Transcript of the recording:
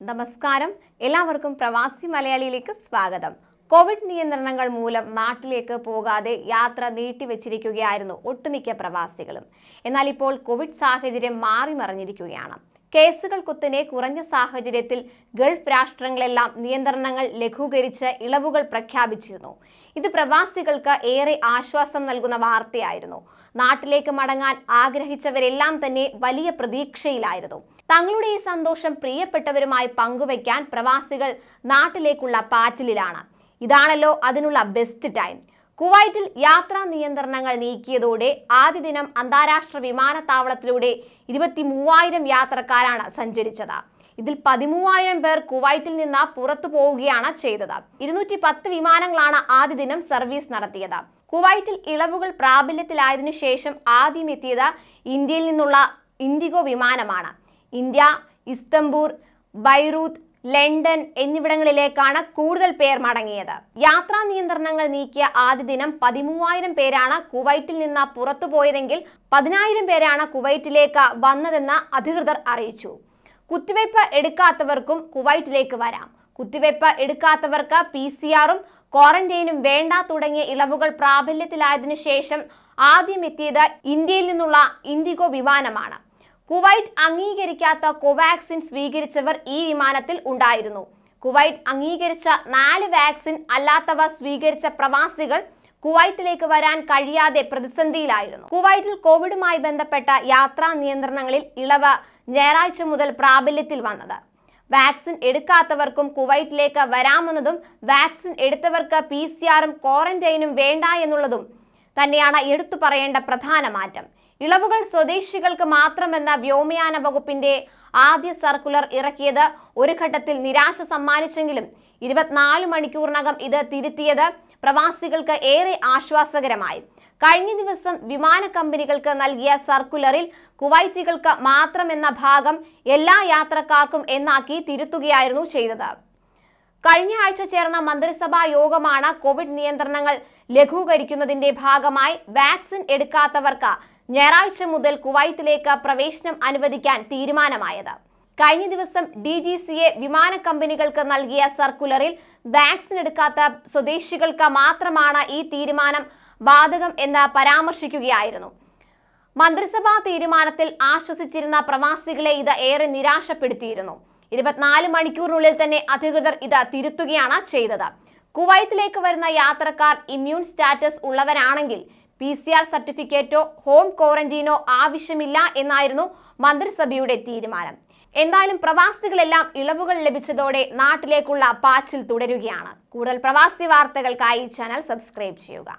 നമസ്കാരം. എല്ലാവർക്കും പ്രവാസി മലയാളിയിലേക്ക് സ്വാഗതം. കോവിഡ് നിയന്ത്രണങ്ങൾ മൂലം നാട്ടിലേക്ക് പോകാതെ യാത്ര നീട്ടിവെച്ചിരിക്കുകയായിരുന്നു ഒട്ടുമിക്ക പ്രവാസികളും. എന്നാൽ ഇപ്പോൾ കോവിഡ് സാഹചര്യം മാറി മറിഞ്ഞിരിക്കുകയാണ് കേസുകൾ കുത്തനെ കുറഞ്ഞ സാഹചര്യത്തിൽ ഗൾഫ് രാഷ്ട്രങ്ങളെല്ലാം നിയന്ത്രണങ്ങൾ ലഘൂകരിച്ച് ഇളവുകൾ പ്രഖ്യാപിച്ചിരുന്നു. ഇത് പ്രവാസികൾക്ക് ഏറെ ആശ്വാസം നൽകുന്ന വാർത്തയായിരുന്നു. നാട്ടിലേക്ക് മടങ്ങാൻ ആഗ്രഹിച്ചവരെല്ലാം തന്നെ വലിയ പ്രതീക്ഷയിലായിരുന്നു. തങ്ങളുടെ ഈ സന്തോഷം പ്രിയപ്പെട്ടവരുമായി പങ്കുവയ്ക്കാൻ പ്രവാസികൾ നാട്ടിലേക്കുള്ള പാച്ചിലിലാണ്. ഇതാണല്ലോ അതിനുള്ള ബെസ്റ്റ് ടൈം. കുവൈറ്റിൽ യാത്രാ നിയന്ത്രണങ്ങൾ നീക്കിയതോടെ ആദ്യ ദിനം അന്താരാഷ്ട്ര വിമാനത്താവളത്തിലൂടെ ഇരുപത്തി മൂവായിരം യാത്രക്കാരാണ് സഞ്ചരിച്ചത്. ഇതിൽ പതിമൂവായിരം പേർ കുവൈറ്റിൽ നിന്ന് പുറത്തു പോവുകയാണ് ചെയ്തത്. ഇരുന്നൂറ്റി പത്ത് വിമാനങ്ങളാണ് ആദ്യ ദിനം സർവീസ് നടത്തിയത്. കുവൈറ്റിൽ ഇളവുകൾ പ്രാബല്യത്തിലായതിനു ശേഷം ആദ്യം എത്തിയത് ഇന്ത്യയിൽ നിന്നുള്ള ഇൻഡിഗോ വിമാനമാണ്. ഇന്ത്യ ഇസ്തംബൂൾ ബൈറൂത്ത് ലണ്ടൻ എന്നിവിടങ്ങളിലേക്കാണ് കൂടുതൽ പേർ മടങ്ങിയത്. യാത്രാ നിയന്ത്രണങ്ങൾ നീക്കിയ ആദ്യ ദിനം പതിമൂവായിരം പേരാണ് കുവൈറ്റിൽ നിന്ന് പുറത്തുപോയതെങ്കിൽ പതിനായിരം പേരാണ് കുവൈറ്റിലേക്ക് വന്നതെന്ന് അധികൃതർ അറിയിച്ചു. കുത്തിവയ്പ് എടുക്കാത്തവർക്കും കുവൈറ്റിലേക്ക് വരാം. കുത്തിവയ്പ് എടുക്കാത്തവർക്ക് പി സി ആറും ക്വാറന്റൈനും വേണ്ട തുടങ്ങിയ ഇളവുകൾ പ്രാബല്യത്തിലായതിനു ശേഷം ആദ്യം എത്തിയത് ഇന്ത്യയിൽ നിന്നുള്ള ഇൻഡിഗോ വിമാനമാണ്. കുവൈറ്റ് അംഗീകരിക്കാത്ത കോവാക്സിൻ സ്വീകരിച്ചവർ ഈ വിമാനത്തിൽ ഉണ്ടായിരുന്നു. കുവൈറ്റ് അംഗീകരിച്ച നാല് വാക്സിൻ അല്ലാത്തവ സ്വീകരിച്ച പ്രവാസികൾ കുവൈറ്റിലേക്ക് വരാൻ കഴിയാതെ പ്രതിസന്ധിയിലായിരുന്നു. കുവൈറ്റിൽ കോവിഡുമായി ബന്ധപ്പെട്ട യാത്രാ നിയന്ത്രണങ്ങളിൽ ഇളവ് ഞായറാഴ്ച മുതൽ പ്രാബല്യത്തിൽ വന്നത്. വാക്സിൻ എടുക്കാത്തവർക്കും കുവൈറ്റിലേക്ക് വരാമെന്നതും വാക്സിൻ എടുത്തവർക്ക് പി സി ആറും ക്വാറന്റൈനും വേണ്ട എന്നുള്ളതും തന്നെയാണ് എടുത്തു പറയേണ്ട പ്രധാന മാറ്റം. ഇളവുകൾ സ്വദേശികൾക്ക് മാത്രമെന്ന വ്യോമയാന വകുപ്പിന്റെ ആദ്യ സർക്കുലർ ഇറക്കിയത് ഒരു ഘട്ടത്തിൽ നിരാശ സമ്മാനിച്ചെങ്കിലും ഇരുപത്തിനാല് മണിക്കൂറിനകം ഇത് തിരുത്തിയത് പ്രവാസികൾക്ക് ഏറെ ആശ്വാസകരമായി. കഴിഞ്ഞ ദിവസം വിമാന കമ്പനികൾക്ക് നൽകിയ സർക്കുലറിൽ കുവൈറ്റികൾക്ക് മാത്രമെന്ന ഭാഗം എല്ലാ യാത്രക്കാർക്കും എന്നാക്കി തിരുത്തുകയായിരുന്നു ചെയ്തത്. കഴിഞ്ഞ ആഴ്ച ചേർന്ന മന്ത്രിസഭാ യോഗമാണ് കോവിഡ് നിയന്ത്രണങ്ങൾ ലഘൂകരിക്കുന്നതിന്റെ ഭാഗമായി വാക്സിൻ എടുക്കാത്തവർക്ക് ഞായറാഴ്ച മുതൽ കുവൈത്തിലേക്ക് പ്രവേശനം അനുവദിക്കാൻ തീരുമാനമായത്. കഴിഞ്ഞ ദിവസം ഡി ജി സി എ വിമാന കമ്പനികൾക്ക് നൽകിയ സർക്കുലറിൽ വാക്സിൻ എടുക്കാത്ത സ്വദേശികൾക്ക് മാത്രമാണ് ഈ തീരുമാനം ബാധകം എന്ന് പരാമർശിക്കുകയായിരുന്നു. മന്ത്രിസഭാ തീരുമാനത്തിൽ ആശ്വസിച്ചിരുന്ന പ്രവാസികളെ ഇത് ഏറെ നിരാശപ്പെടുത്തിയിരുന്നു. ഇരുപത്തിനാല് മണിക്കൂറിനുള്ളിൽ തന്നെ അധികൃതർ ഇത് തിരുത്തുകയാണ് ചെയ്തത്. കുവൈത്തിലേക്ക് വരുന്ന യാത്രക്കാർ ഇമ്മ്യൂൺ സ്റ്റാറ്റസ് ഉള്ളവരാണെങ്കിൽ പി സി ആർ സർട്ടിഫിക്കറ്റോ ഹോം ക്വാറന്റീനോ ആവശ്യമില്ല എന്നായിരുന്നു മന്ത്രിസഭയുടെ തീരുമാനം. എന്തായാലും പ്രവാസികളെല്ലാം ഇളവുകൾ ലഭിച്ചതോടെ നാട്ടിലേക്കുള്ള പാച്ചിൽ തുടരുകയാണ്. കൂടുതൽ പ്രവാസി വാർത്തകൾക്കായി ചാനൽ സബ്സ്ക്രൈബ് ചെയ്യുക.